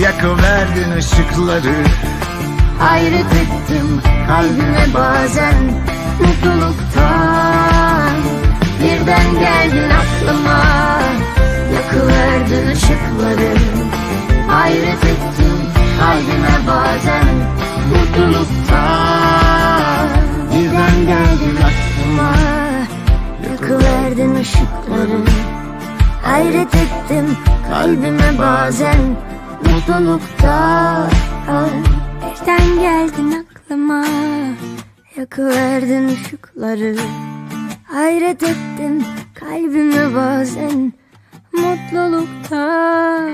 Yakıverdin ışıkları. Hayret ettim kalbime bazen mutluluktan. Birden geldin aklıma yakıverdin ışıkları. Hayret ettim kalbime bazen mutluluktan. Birden geldin aklıma yakıverdin ışıkları. Hayret ettim kalbime bazen mutluluktan Birden geldin aklıma. Yakıverdin ışıkları. Hayret ettim kalbime bazen. Mutluluktan